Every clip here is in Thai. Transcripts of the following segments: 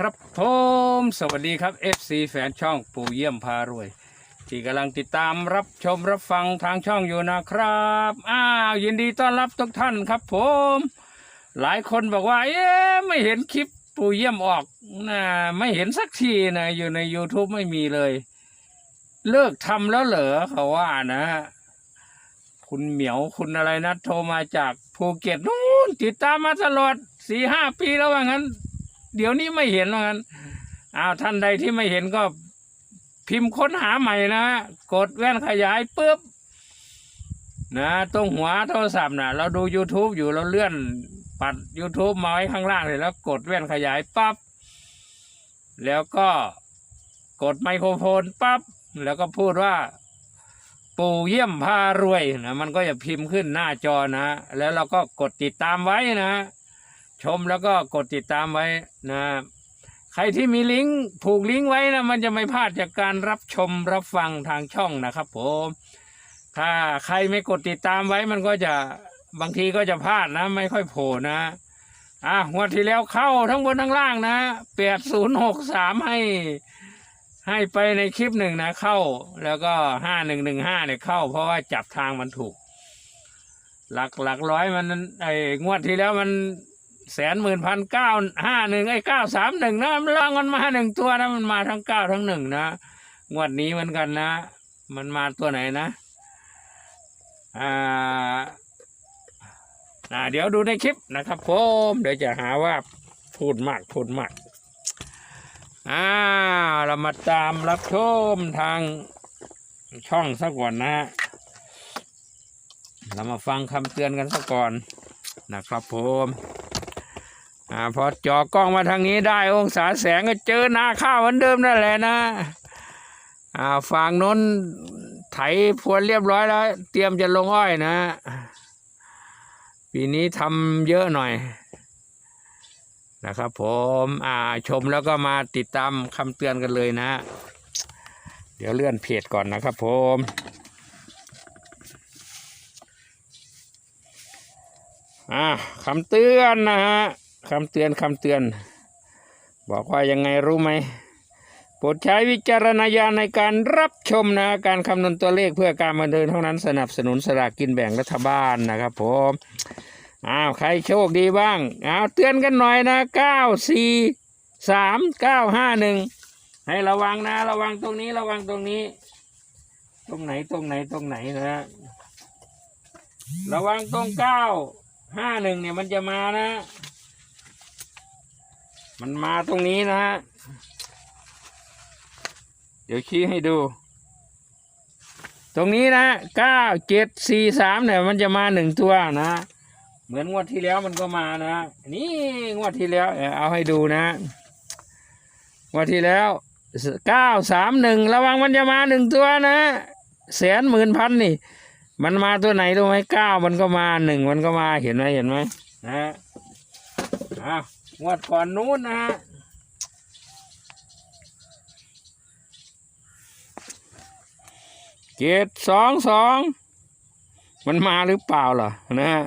ครับผมสวัสดีครับ FC แฟนช่องปู่เยี่ยมพารวย ที่กำลังติดตามรับชมรับฟังทางช่องอยู่นะครับอ้าวยินดีต้อนรับทุกท่านครับผม หลายคนบอกว่า เอ๊ะไม่เห็นคลิปปู่เยี่ยมออกนะไม่เห็นสักทีนะอยู่ใน YouTube ไม่มีเลย เลิกทำแล้วเหรอเขาว่านะ คุณเหมียวคุณอะไรนะโทรมาจากภูเก็ตนู่นติดตามมาตลอดสี่ห้าปีแล้วว่างั้น เดี๋ยวนี้ไม่เห็นว่างั้นอ้าวท่านใดที่ไม่เห็นก็พิมพ์ค้นหาใหม่นะกดแว่นขยายปุ๊บนะตรงหัวโทรศัพท์นะเราดู YouTube อยู่เราเลื่อนปัด YouTube มาไว้ข้างล่างเลยแล้วกดแว่นขยายปั๊บแล้วก็กดไมโครโฟนปั๊บแล้วก็พูดว่า ปู่เยี่ยมพารวยนะมันก็จะพิมพ์ขึ้นหน้าจอนะ แล้วเราก็กดติดตามไว้นะ ชมแล้วก็กดติดตามไว้นะใครที่มีลิงก์ผูกลิงก์ไว้นะมันจะไม่พลาดจากการรับชมรับฟังทางช่องนะครับผมถ้าใครไม่กดติดตามไว้มันก็จะบางทีก็จะพลาดนะ ไม่ค่อยโผล่นะอะงวดที่แล้วเข้าทั้งบนทั้งล่างนะแปดศูนย์หกสามให้ ให้ไปในคลิปหนึ่งนะเข้า แล้วก็ห้าหนึ่งหนึ่งห้าเนี่ยเข้า เพราะว่าจับทางมันถูก หลักหลักร้อยมันไอ้งวดที่แล้วมัน แสนหมื่นพันเก้าห้าหนึ่งไอ้เก้าสามหนึ่งนะมันลองมันมาหนึ่งตัวนะมันมาทั้งเก้าทั้งหนึ่งนะงวดนี้เหมือนกันนะ มันมาตัวไหนนะอ่าอ่าเดี๋ยวดูในคลิปนะครับผมเดี๋ยวจะหาว่าพูดมากพูดมากอ่าเรามาตามรับชมทางช่องสักก่อนนะฮะเรามาฟังคำเตือนกันสักก่อนนะครับผม อ่าพอจอกล้องมาทางนี้ได้องศาแสงก็เจอนาข้าวเหมือนเดิมนั่นแหละนะอ่าฝั่งน้นไถพรวนเรียบร้อยแล้ว เตรียมจะลงอ้อยนะ ปีนี้ทำเยอะหน่อยนะครับผมอ่าชมแล้วก็มาติดตามคำเตือนกันเลยนะ เดี๋ยวเลื่อนเพจก่อนนะครับผมอ่าคำเตือนนะฮะ คำเตือนคำเตือน บอกว่ายังไงรู้ไหมโปรดใช้วิจารณญาณในการรับชมนะการคำนวณตัวเลขเพื่อการบันเทิงเท่านั้นสนับสนุนสลากกินแบ่งรัฐบาลนะครับผมอ้าวใครโชคดีบ้างอ้าวเตือนกันหน่อยนะเก้าสี่สามเก้าห้าหนึ่งให้ระวังนะ ระวังตรงนี้ระวังตรงนี้ ตรงไหนตรงไหนตรงไหนนะระวังตรงเก้าห้าหนึ่งเนี่ยมันจะมานะ มันมาตรงนี้นะเดี๋ยวชี้ให้ดู ตรงนี้นะเก้าเจ็ดสี่สามเนี่ยมันจะมาหนึ่งตัวนะ เหมือนงวดที่แล้วมันก็มานะ นี่งวดที่แล้วเอ่อเอาให้ดูนะ งวดที่แล้วเก้าสามหนึ่งระวังมันจะมาหนึ่งตัวนะแสนหมื่นพันนี่ มันมาตัวไหนรู้ไหมเก้ามันก็มาหนึ่งมันก็มาเห็นไหมเห็นไหมนะฮะอ้าว งวดก่อนนู้นนะฮะเจ็ดสองสองมันมาหรือเปล่าล่ะนะฮะ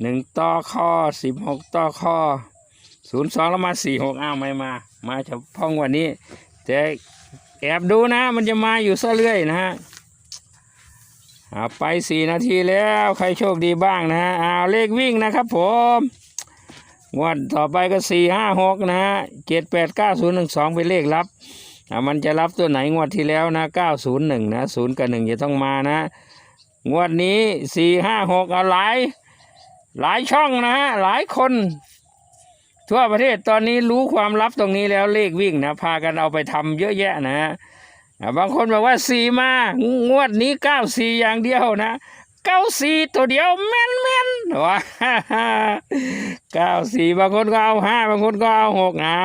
หนึ่งต่อข้อสิบหกต่อข้อศูนย์สองแล้วมาสี่หกอ้าวไม่มา มาเฉพาะวันนี้ แต่แอบดูนะ มันจะมาอยู่ซะเรื่อยนะฮะเอาไปสี่นาทีแล้วใครโชคดีบ้างนะฮะเอาเลขวิ่งนะครับผม งวดต่อไปก็สี่ห้าหกนะฮะเจ็ดแปดเก้าศูนย์หนึ่งสองเป็นเลขรับมันจะรับตัวไหนงวดที่แล้วนะเก้าศูนย์หนึ่งนะศูนย์กับหนึ่งจะต้องมานะ งวดนี้สี่ห้าหกเอาหลาย หลายช่องนะฮะหลายคน ทั่วประเทศตอนนี้รู้ความลับตรงนี้แล้วเลขวิ่งนะ พากันเอาไปทำเยอะแยะนะฮะบางคนบอกว่าสี่มางวดนี้เก้าสี่อย่างเดียวนะ เก้าสี่ตัวเดียวแม่นแม่นว้าเก้าสี่บางคนก็เอาห้าบางคนก็เอาหกเอา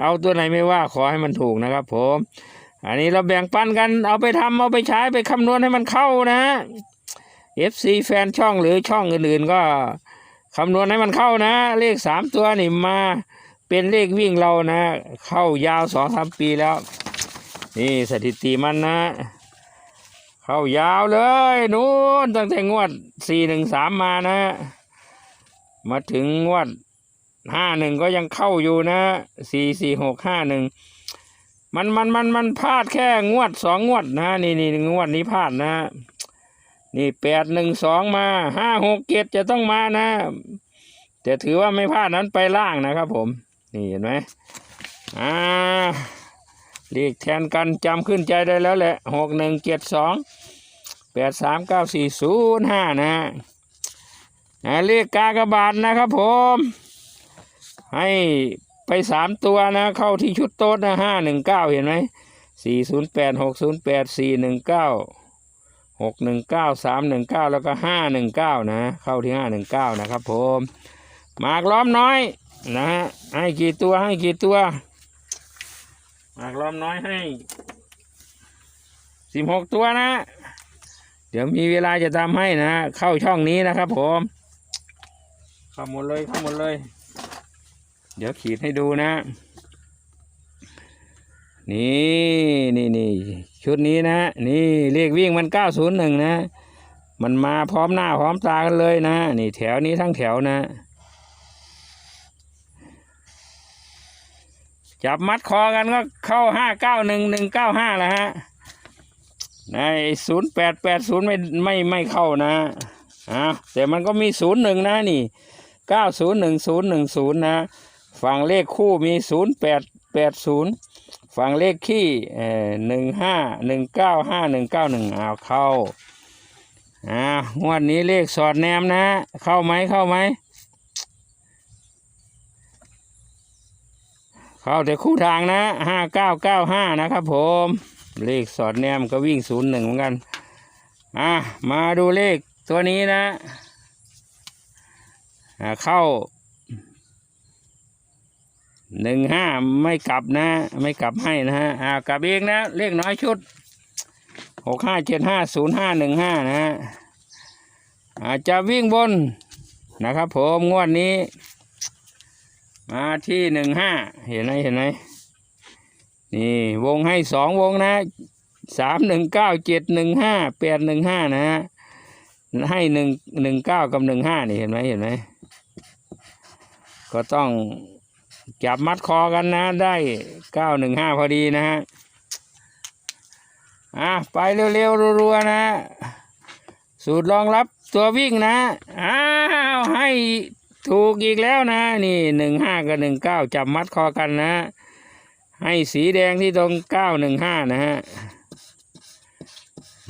เอาตัวไหนไม่ว่าขอให้มันถูกนะครับ ผม อันนี้เราแบ่งปันกันเอาไปทำเอาไปใช้ไปคำนวณให้มันเข้านะ FC แฟนช่องหรือช่องอื่นๆก็คำนวณให้มันเข้านะ เลขสามตัวนี่มาเป็นเลขวิ่งเรานะ เข้ายาวสองสามปีแล้ว นี่สถิติมันนะ เข้ายาวเลยนู้นตั้งแต่งวดสี่หนึ่งสามมานะ มาถึงงวดห้าหนึ่งก็ยังเข้าอยู่นะสี่สี่หกห้าหนึ่งมันมันมันมันพลาดแค่งวดสองงวดนะนี่นี่งวดนี้พลาดนะ นี่แปดหนึ่งสองมาห้าหกเจ็ดจะต้องมานะ แต่ถือว่าไม่พลาดนั้นไปล่างนะครับผม นี่เห็นไหมอ่า เรียกแทนกันจำขึ้นใจได้แล้วแหละหกหนึ่งเจ็ดสองแปดสามเก้าสี่ศูนย์ห้านะนะเรียกกากบาทนะครับผม ให้ไปสามตัวนะ เข้าที่ชุดโต๊ดนะห้าหนึ่งเก้าเห็นไหมสี่ศูนย์แปดหกศูนย์แปดสี่หนึ่งเก้าหกหนึ่งเก้าสามหนึ่งเก้าแล้วก็ห้าหนึ่งเก้านะ เข้าที่ห้าหนึ่งเก้านะครับผม หมากล้อมน้อยนะฮะให้กี่ตัวให้กี่ตัว หากล้อมน้อยให้สิบหกตัวนะ เดี๋ยวมีเวลาจะทำให้นะ เข้าช่องนี้นะครับผมเข้าหมดเลยเข้าหมดเลย เดี๋ยวขีดให้ดูนะ นี่นี่นี่ชุดนี้นะ นี่เลขวิ่งมันเก้าศูนย์หนึ่งนะ มันมาพร้อมหน้าพร้อมตากันเลยนะ นี่แถวนี้ทั้งแถวนะ จับมัดคอกันก็เข้าห้าเก้าหนึ่งหนึ่งเก้าห้าแล้วฮะในศูนย์แปดแปดศูนย์ไม่ไม่ไม่เข้านะอ่าแต่มันก็มีศูนย์หนึ่งนะนี่เก้าศูนย์หนึ่งศูนย์หนึ่งศูนย์นะฝั่งเลขคู่มีศูนย์แปดแปดศูนย์ฝั่งเลขขี้เอ่อหนึ่งห้าหนึ่งเก้าห้าหนึ่งเก้าหนึ่งเอาเข้าอ่างวดนี้เลขสอดแนมนะ เข้าไหมเข้าไหม เข้าแต่คู่ทางนะห้าเก้าเก้าห้านะครับผมเลขสอดแนมก็วิ่งศูนย์หนึ่งเหมือนกันอะมาดูเลขตัวนี้นะเข้าหนึ่งห้าไม่กลับนะ ไม่กลับให้นะฮะอ่ากลับเองนะ เลขน้อยชุดหกห้าเจ็ดห้าศูนย์ห้าหนึ่งห้านะฮะอาจจะวิ่งบนนะครับผมงวดนี้ มาที่หนึ่งห้าเห็นไหมเห็นไหมนี่วงให้สองวงนะสามหนึ่งเก้าเจ็ดหนึ่งห้าแปดหนึ่งห้านะฮะให้หนึ่งหนึ่งเก้ากับหนึ่งห้านี่เห็นไหมเห็นไหมก็ต้องจับมัดคอกันนะ ได้เก้าหนึ่งห้าพอดีนะฮะอะไปเร็วๆรัวๆนะ สูตรรองรับตัววิ่งนะอ้าวให้ ถูกอีกแล้วนะ นี่หนึ่งห้ากับหนึ่งเก้าจับมัดคอกันนะ ให้สีแดงที่ตรงเก้าหนึ่งห้านะฮะ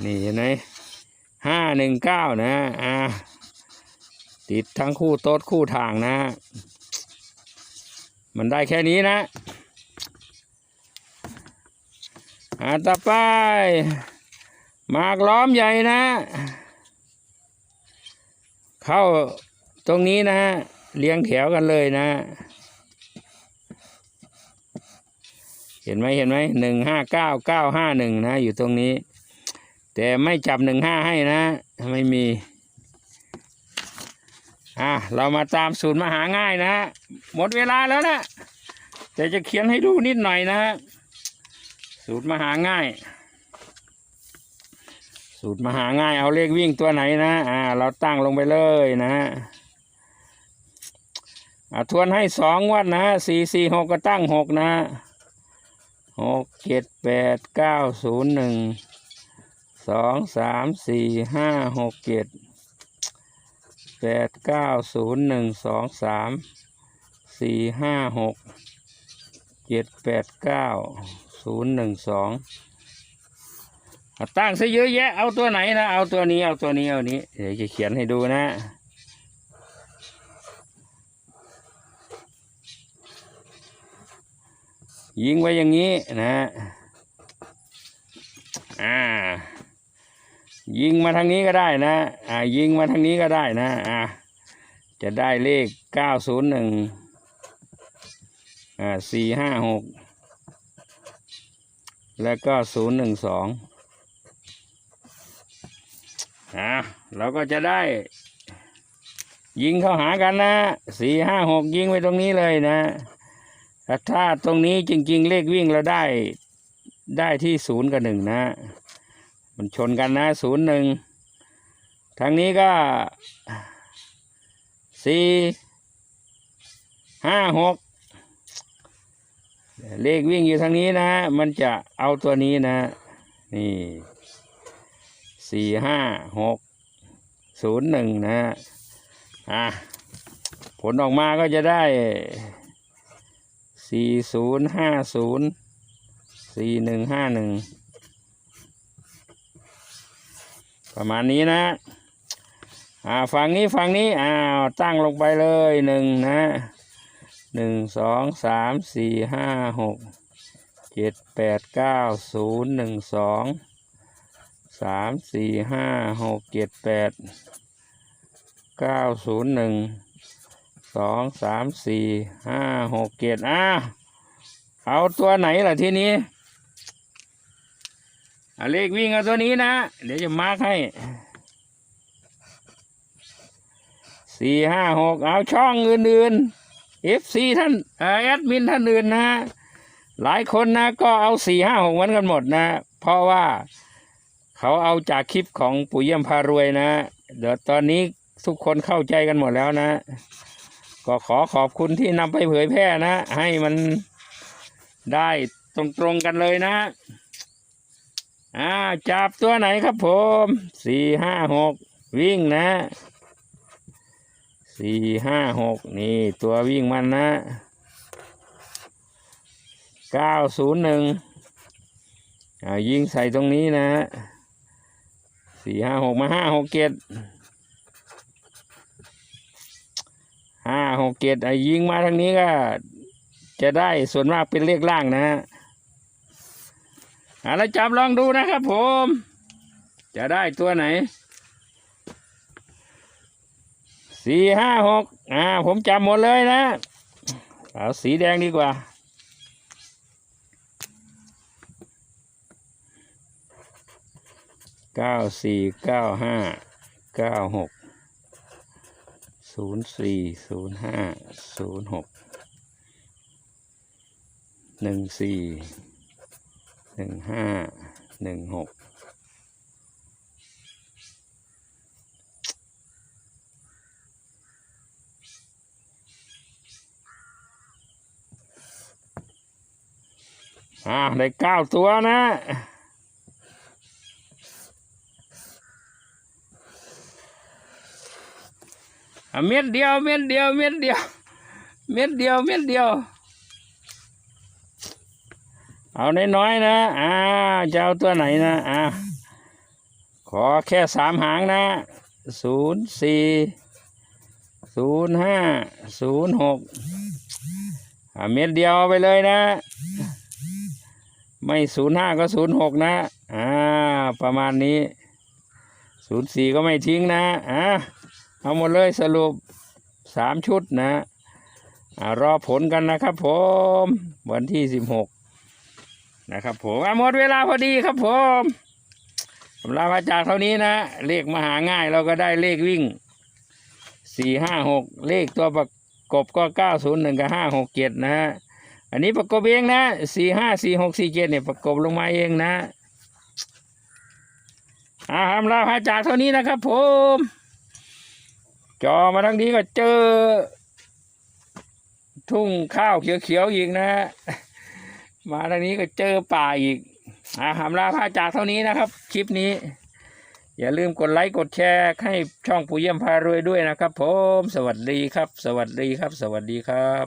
นี่เห็นไหมห้าหนึ่งเก้านะอ่าติดทั้งคู่โต๊ดคู่ทางนะ มันได้แค่นี้นะอ่าต่อไปหมากล้อมใหญ่นะ เข้า ตรงนี้นะฮะเรียงแถวกันเลยนะ เห็นไหมเห็นไหมหนึ่งห้าเก้าเก้าห้าหนึ่งนะ อยู่ตรงนี้ แต่ไม่จับหนึ่งห้าให้นะ ไม่มี อะ เรามาตามสูตรมาหาง่ายนะฮะหมดเวลาแล้วนะแต่จะเขียนให้ดูนิดหน่อยนะฮะสูตรมาหาง่าย สูตรมาหาง่ายเอาเลขวิ่งตัวไหนนะ อ่า เราตั้งลงไปเลยนะฮะ อ่าทวนให้สองวัดนะสี่สี่หกก็ตั้งหกนะฮะหกเจ็ดแปดเก้าศูนย์หนึ่งสองสามสี่ห้าหกเจ็ดแปดเก้าศูนย์หนึ่งสองสามสี่ห้าหกเจ็ดแปดเก้าศูนย์หนึ่งสองตั้งซะเยอะแยะเอาตัวไหนนะ เอาตัวนี้เอาตัวนี้เอานี้เดี๋ยวจะเขียนให้ดูนะ ยิงไว้อย่างนี้นะอ่ายิงมาทางนี้ก็ได้นะอ่ายิงมาทางนี้ก็ได้นะอ่าจะได้เลขเก้าศูนย์หนึ่งอ่าสี่ห้าหกแล้วก็ศูนย์หนึ่งสองอ่าเราก็จะได้ ยิงเข้าหากันนะสี่ห้าหกยิงไว้ตรงนี้เลยนะ แต่ถ้าตรงนี้จริง ๆ เลขวิ่งเราได้ได้ที่ศูนย์กับหนึ่งนะ มันชนกันนะศูนย์หนึ่งทางนี้ก็สี่ห้าหกเลขวิ่งอยู่ทางนี้นะ มันจะเอาตัวนี้นะ นี่สี่ห้าหกศูนย์หนึ่งนะอะผลออกมาก็จะได้ สี่ศูนย์ห้าศูนย์สี่หนึ่งห้าหนึ่งประมาณนี้นะ อ่าฝั่งนี้ฝั่งนี้ อ้าว ตั้งลงไปเลยหนึ่งนะหนึ่งสองสามสี่ห้าหกเจ็ดแปดเก้าศูนย์หนึ่งสองสามสี่ห้าหกเจ็ดแปดเก้าศูนย์หนึ่ง สองสามสี่ห้าหกเจ็ดอ้าเอาตัวไหนล่ะทีนี้อเลขวิ่งเอาตัวนี้นะ เดี๋ยวจะมาร์คให้สี่ห้าหกเอาช่องอื่นๆเอฟซีท่านอแอดมินท่านอื่นนะ หลายคนนะก็เอาสี่ห้าหกเหมือนกันหมดนะ เพราะว่าเขาเอาจากคลิปของปู่เยี่ยมพารวยนะ เดี๋ยวตอนนี้ทุกคนเข้าใจกันหมดแล้วนะ ก็ขอขอบคุณที่นำไปเผยแพร่นะ ให้มันได้ตรงๆกันเลยนะอ่าจับตัวไหนครับผมสี่ห้าหกวิ่งนะสี่ห้าหกนี่ตัววิ่งมันนะเก้าศูนย์หนึ่งยิงใส่ตรงนี้นะสี่ห้าหกมาห้าหกเจ็ด ห้าหกเจ็ดยิงมาทางนี้ก็ จะได้ส่วนมากเป็นเลขล่างนะอ่าแล้วจับลองดูนะครับผม จะได้ตัวไหนสี่ห้าหกอ่า ผมจำหมดเลยนะ เอาสีแดงดีกว่าเก้าสี่เก้าห้าเก้าหก ศูนย์สี่ศูนย์ห้าศูนย์หกหนึ่งสี่หนึ่งห้าหนึ่งหกอ่าได้เก้าตัวนะอะ เม็ดเดียวเม็ดเดียวเม็ดเดียวเม็ดเดียวเม็ดเดียว เอาน้อยๆนะอ่าจะเอาตัวไหนนะอ่าขอแค่สามหางนะศูนย์สี่ศูนย์ห้าศูนย์หกอ่าเม็ดเดียวไปเลยนะ ไม่ศูนย์ห้าก็ศูนย์หกนะอ่าประมาณนี้ศูนย์สี่ก็ไม่ทิ้งนะอ่า เอาหมดเลยสรุปสามชุดนะรอผลกันนะครับผม วันที่สิบหกนะครับผมอะหมดเวลาพอดีครับผมสำหรับอาจารย์เท่านี้นะ เลขมหาง่ายเราก็ได้เลขวิ่งสี่ห้าหกเลขตัวประกบก็เก้าศูนย์หนึ่งกับห้าหกเจ็ดนะฮะอันนี้ประกบเองนะสี่ห้าสี่หกสี่เจ็ดเนี่ยประกบลงมาเองนะอาทำลาพระจากเท่านี้นะครับผม จอมาทั้งนี้ก็เจอ ทุ่งข้าวเขียวๆอีกนะมาทางนี้ก็เจอป่าอีกอาหำลาพาจากเท่านี้นะครับ คลิปนี้ อย่าลืมกดไลค์กดแชร์ ให้ช่องปู่เยี่ยมพารวยด้วยนะครับผม สวัสดีครับ สวัสดีครับ สวัสดีครับ